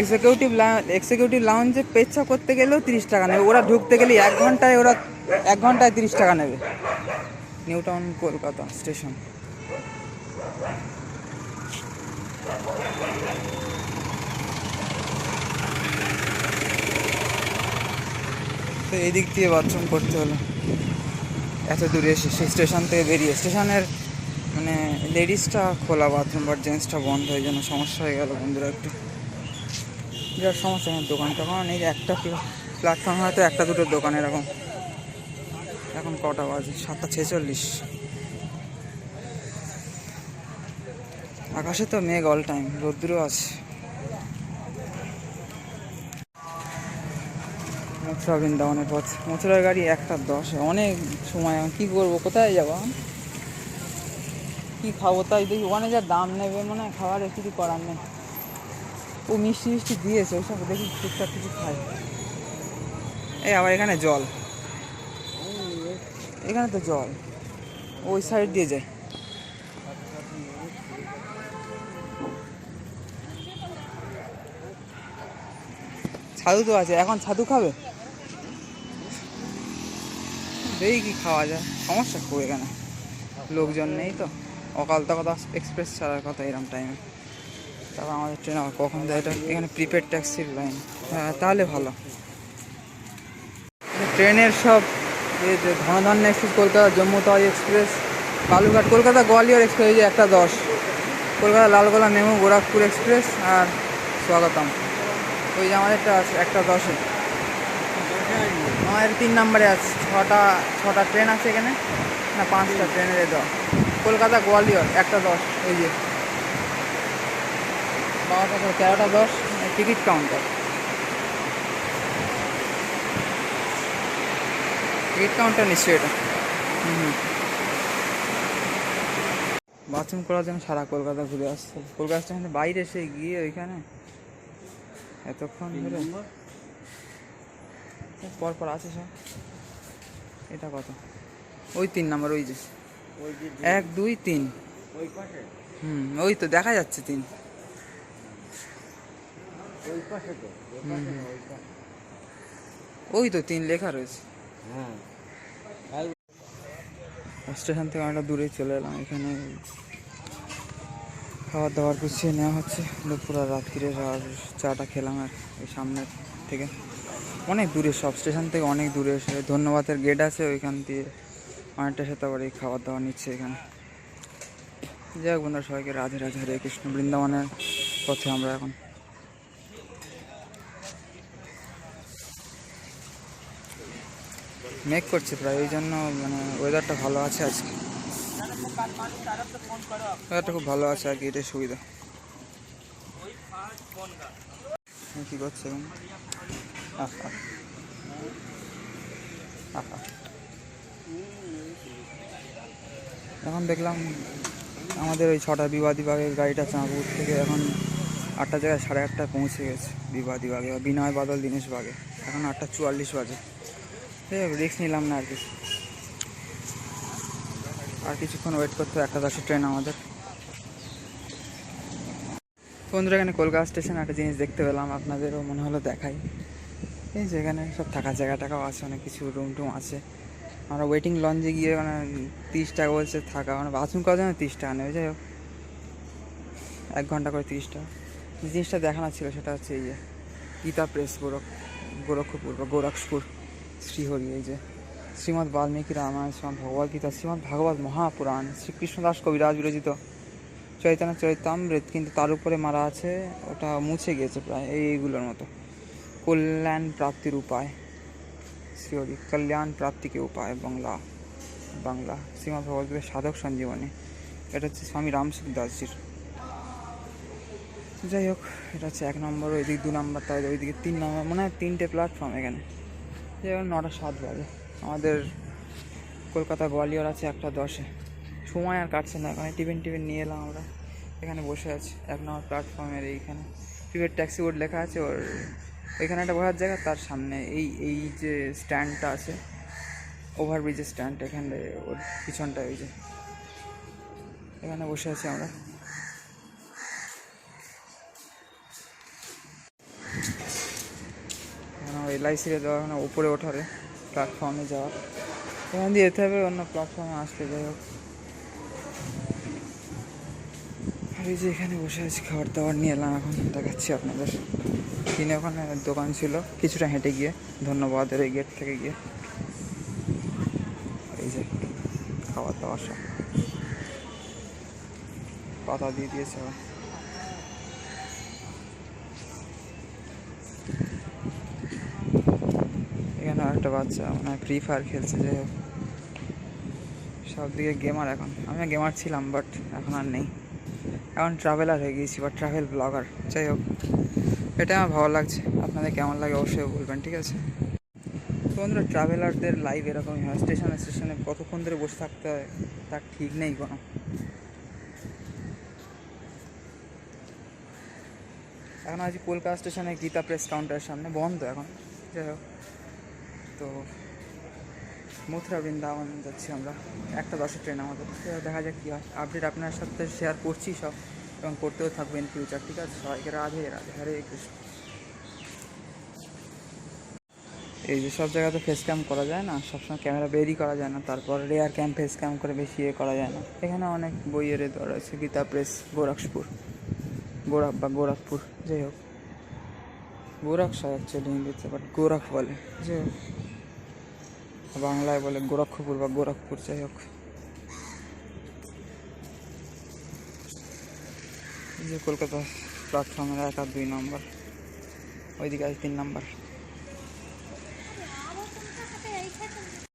Executive executive লাউঞ্জে পেচ্ছা করতে গেলেও তিরিশ টাকা নেবে। ওরা ঢুকতে গেলে এক ঘন্টায় ওরা, এক ঘন্টায় তিরিশ টাকা নেবে। নিউ টাউন কলকাতা স্টেশন তো এই দিক দিয়ে বাথরুম করতে হলো। এত দূরে এসে সেই স্টেশন থেকে বেরিয়ে স্টেশনের মানে লেডিসটা খোলা বাথরুম বাট জেন্টসটা বন্ধ হয়ে জন্য সমস্যা হয়ে গেল বন্ধুরা একটু। বিরাট সমস্যা এখানে দোকানটা কারণ এই একটা প্ল্যাটফর্ম হয়তো একটা দুটো দোকান এরকম। এখন কটা বাজে? সাতটা ছেচল্লিশ। আকাশে তো মেঘ অল টাইম রোদ্দুরও আছে। মথুরা বৃন্দাবনের পথ। মথুরার গাড়ি একটা দশ, অনেক সময় কি করব কোথায় যাব? কি খাব তাই দেখি, ওখানে যা দাম নেবে মনে হয় খাবারের কিছু করার নেই। ও মিষ্টি মিষ্টি দিয়েছে ওইসব দেখি টুকটাক কিছু খাই এই আবার এখানে জল। এখানে তো জল। ওই সাইড দিয়ে যায়। ছাদু তো আছে, এখন ছাদু খাবে? দেখি কি খাওয়া যায়। সমস্যা খুব এখানে। লোকজন নেই তো। অকাল তকতা এক্সপ্রেস ছাড়ার কথা এরকম টাইমে তারপর আমাদের ট্রেন, আবার কখন দেয় এটা? এখানে প্রিপেড ট্যাক্সির লাইন হ্যাঁ তাহলে ভালো। ট্রেনের সব এই যে Dhanadhanya express Kolkata, Jammu Tawi express Balurghat Kolkata Gwalior express যে একটা দশ। কলকাতা লালগোলা নেমু গোরাখপুর এক্সপ্রেস আর স্বাগতম। ওই যে আমাদেরটা আছে, একটা দশে। আমাদের তিন নম্বরে আছে, ছটা ছটা ট্রেন আছে এখানে। না, পাঁচটা ট্রেনের দেওয়া কলকাতা গোয়ালিয়র, একটা দশ ওই যে। বারোটা তেরোটা দশ টিকিট কাউন্টার টিকিট কাউন্টার নিশ্চয়ই এটা। হুম বাথরুম করার জন্য সারা কলকাতা ঘুরে আসছে। কলকাতা স্টেশনের বাইরে এসে গিয়ে ওইখানে এতক্ষণ ধরে পর পর আছে সব। এটা কত? ওই তিন নাম্বার ওই যে। এক দুই তিন। হুম ওই তো দেখা যাচ্ছে তিন। ওই তো তিন লেখা রয়েছে। হ্যাঁ। স্টেশন থেকে অনেকটা দূরে চলে এলাম এখানে খাবার দাবার গুছিয়ে নেওয়া হচ্ছে। দুপুর আর রাত্রিরের আর চাটা খেলাম আর ওই সামনের থেকে। অনেক দূরে সব স্টেশন থেকে অনেক দূরে এসে ধন্যবাদের গেট আছে ওইখান দিয়ে অনেকটা সাথে আবার এই খাবার দাবার নিচ্ছে এখানে। যাই হোক বন্ধুরা সবাইকে রাধে রাধে হরে কৃষ্ণ বৃন্দাবনের পথে আমরা এখন মেঘ করছে প্রায় ওই জন্য মানে ওয়েদারটা ভালো আছে আজকে। ওয়েদারটা খুব ভালো আছে আর কি, এটাই সুবিধা। কি করছে এখন। এখন দেখলাম আমাদের ওই ছটা বাগের গাড়িটা চাঁদপুর থেকে এখন আটটা জায়গায় সাড়ে আটটায় পৌঁছে গেছে বিবাদী বাগে বা বিনয় বাদল, দীনেশ বাগে এখন আটটা চুয়াল্লিশ বাজে। রিক্স নিলাম না আর কি। আর কিছুক্ষণ ওয়েট করতে একটা দশের ট্রেন আমাদের। বন্ধুরা, এখানে কলকাতা স্টেশন একটা জিনিস দেখতে পেলাম, আপনাদেরও মনে হলো দেখাই। এই যে এখানে সব থাকার জায়গা টাকাও আছে, অনেক কিছু রুম টুম আছে। আমরা ওয়েটিং লঞ্চে গিয়ে মানে তিরিশ টাকা বলছে, থাকা মানে বাথরুম করার জন্য তিরিশ টাকা নেবে, যাই হোক। এক ঘণ্টা করে তিরিশ টাকা। জিনিসটা দেখানো ছিল সেটা হচ্ছে এই যে গীতা প্রেস গোরখ গোরক্ষপুর বা গোরক্ষপুর শ্রীহরি, এই যে শ্রীমৎ বাল্মীকি রামায়ণ শ্রীমৎ ভগবদ গীতা শ্রীমৎ ভাগবত মহাপুরাণ, শ্রীকৃষ্ণদাস কবিরাজ বিরচিত চৈতন্য চৈতামৃত কিন্তু তার উপরে মারা আছে, ওটা মুছে গিয়েছে প্রায়, এই এইগুলোর মতো। কল্যাণ প্রাপ্তির উপায়। শ্রীহরি, কল্যাণ প্রাপ্তিকে উপায়, বাংলা বাংলা শ্রীমৎ ভগবদ্গীতার সাধক সঞ্জীবনী। এটা হচ্ছে স্বামী রামসুখ দাসজির যাই হোক, এটা হচ্ছে এক নম্বর, ওইদিকে দু নম্বর তাই ওইদিকে তিন নম্বর, মনে তিনটে প্ল্যাটফর্ম এখানে। যেমন নটা সাত বাজে। আমাদের কলকাতা গোয়ালিয়র আছে একটা দশে। সময় আর কাটছে না, এখানে টিফিন টিফিন নিয়ে এলাম আমরা। এখানে বসে আছি, এক নম্বর প্ল্যাটফর্মের এইখানে। প্রিভেট ট্যাক্সি বোর্ড লেখা আছে, ওর এখানে একটা বসার জায়গা, তার সামনে এই এই যে স্ট্যান্ডটা আছে ওভারব্রিজের স্ট্যান্ড এখানে ওর পিছনটা ওই যে। এখানে বসে আছি আমরা। এলআইসিকে দেওয়া মানে উপরে ওঠারে প্ল্যাটফর্মে যাওয়ার এখান দিয়ে যেতে হবে, অন্য প্ল্যাটফর্মে আসতে যাই হোক। আর এই যে এখানে বসে আছি খাবার দাবার নিয়ে এলাম এখন, দেখাচ্ছি আপনাদের। কিনে ওখানে দোকান ছিল, কিছুটা হেঁটে গিয়ে, ধন্যবাদের এই গেট থেকে গিয়ে। এই যে খাবার দাবার সব। পাতা দিয়ে দিয়েছে আবার। এখানে একটা বাচ্চা মানে ফ্রি ফায়ার খেলছে হোক সব দিকে গেমার এখন। আমি গেমার ছিলাম বাট এখন আর নেই। এখন ট্রাভেলার হয়ে গিয়েছি বা ট্রাভেল ব্লগার যাই হোক এটা আমার ভালো লাগছে। আপনাদের কেমন লাগে অবশ্যই বলবেন, ঠিক আছে? তো বন্ধুরা ট্রাভেলারদের লাইভ এরকমই হয়। স্টেশনে স্টেশনে কতক্ষণ ধরে বসে থাকতে হয়, তার ঠিক নেই কোনো। এখন আছি কলকাতা স্টেশনে গীতা প্রেস কাউন্টারের সামনে, বন্ধ এখন। যাই হোক। তো মথুরা বৃন্দাবন যাচ্ছি আমরা। একটা দশের ট্রেন আমাদের। দেখা যাক কী হয়। আপডেট আপনার সাথে শেয়ার করছি সব এবং করতেও থাকব ইন ফিউচার ঠিক আছে? সবাইকে রাধে রাধে, হরে কৃষ্ণ। এই যে সব জায়গাতে ফেস ক্যাম করা যায় না? সবসময় ক্যামেরা বেরি করা যায় না। তারপর রেয়ার ক্যাম ফেস ক্যাম করে বেশি ইয়ে করা যায় না। এখানে অনেক বইয়ের দেওয়া রয়েছে, গীতা প্রেস গোরক্ষপুর গোরখ বা গোরখপুর, যাই হোক। গোরক্ষ অ্যাকচুয়ালি হিন্দিতে বাট গোরখ বলে। যাই হোক। বাংলায় বলে গোরক্ষপুর বা গোরখপুর যাই হোক। যে কলকাতা প্ল্যাটফর্মের এক আর দুই নম্বর ওইদিকে আছে তিন নম্বর